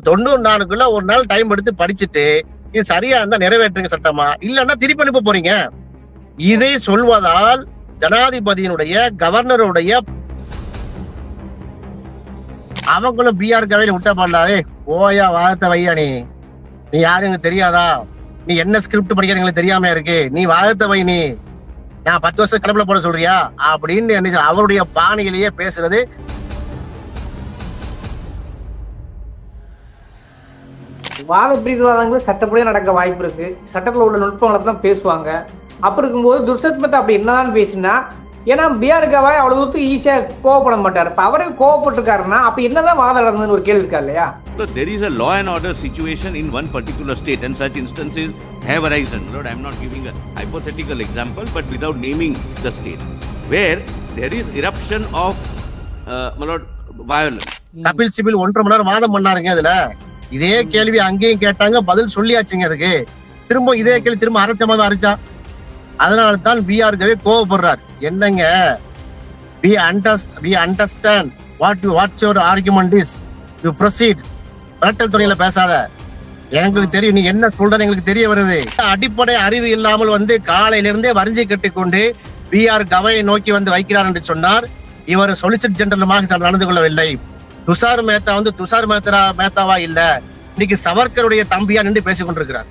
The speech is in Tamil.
தொண்ணூறு நாளுக்குள்ள ஒரு நாள் டைம் எடுத்து படிச்சுட்டு இது சரியா இருந்தா நிறைவேற்றுங்க சட்டமா? இல்லன்னா திருப்பி அனுப்ப போறீங்க. இதை சொல்வதால் ஜனாதிபதியினுடைய கவர்னருடைய அவங்களும் பிஆர் கவையில விட்ட பண்ணாரே ஓயா வாதத்தை வையா நீ. நீ யாரு தெரியாதா? நீ என்ன ஸ்கிரிப்ட் படிக்கிற தெரியாம இருக்கு? நீ வாதத்தை வை நீ. நான் பத்து வருஷம் கிளம்புல போட சொல்றியா? அப்படின்னு அவருடைய பாணியிலேயே பேசுறது வாத பிரிவாதங்கள் சட்டப்படியே நடக்க வாய்ப்பு இருக்கு. சட்டத்துல உள்ள நுட்பங்களை தான் பேசுவாங்க. அப்படி இருக்கும்போது துர்சத் மெத்தா அப்படி என்னதான் பேசினா ஏன்னா பிஆர் கவாய் அவ்வளவு தூரத்துக்கு ஈஸியா கோவப்பட மாட்டார். இப்ப அவரே கோவப்பட்டிருக்காருன்னா அப்ப என்னதான் வாதம் நடந்ததுன்னு ஒரு கேள்வி இருக்கா இல்லையா? There is a law and order situation in one particular state, and such instances have arisen. Lord, I am not giving a hypothetical example, but without naming the state, where there is eruption of, uh, my lord, violence. Kapil CIBIL ஒன்றரை மணி நேரம் வாதம் பண்ணாருங்க இதுல இதே கேள்வி அங்கேயும் கேட்டாங்க பதில் சொல்லியாச்சுங்க அதுக்கு. திரும்ப இதே கேள்வி திரும்ப அரைச்சமாக அரைச்சான். அதனால தான் பிஆர் கவே கோவப்படுறார். என்னங்க? Be understand be understand what you what's your argument is you proceed மிரட்டல் துறையில பேசாத. எங்களுக்கு தெரியும் நீ என்ன சொல்றன்னு எங்களுக்கு தெரிய வருது. அடிப்படை அறிவு இல்லாமல் வந்து காலையிலிருந்தே வரிஞ்சை கட்டிக்கொண்டு பிஆர் கவையை நோக்கி வந்து வைக்கிறார் என்று சொன்னார். இவர் சொலிசிட் ஜெனரலுமாக நடந்து கொள்ளவில்லை. துஷார் மேத்தா வந்து துஷார் மேத்தா மேத்தாவா இல்ல? இன்னைக்கு சவர்கருடைய தம்பியா நின்று பேசிக் கொண்டிருக்கிறார்.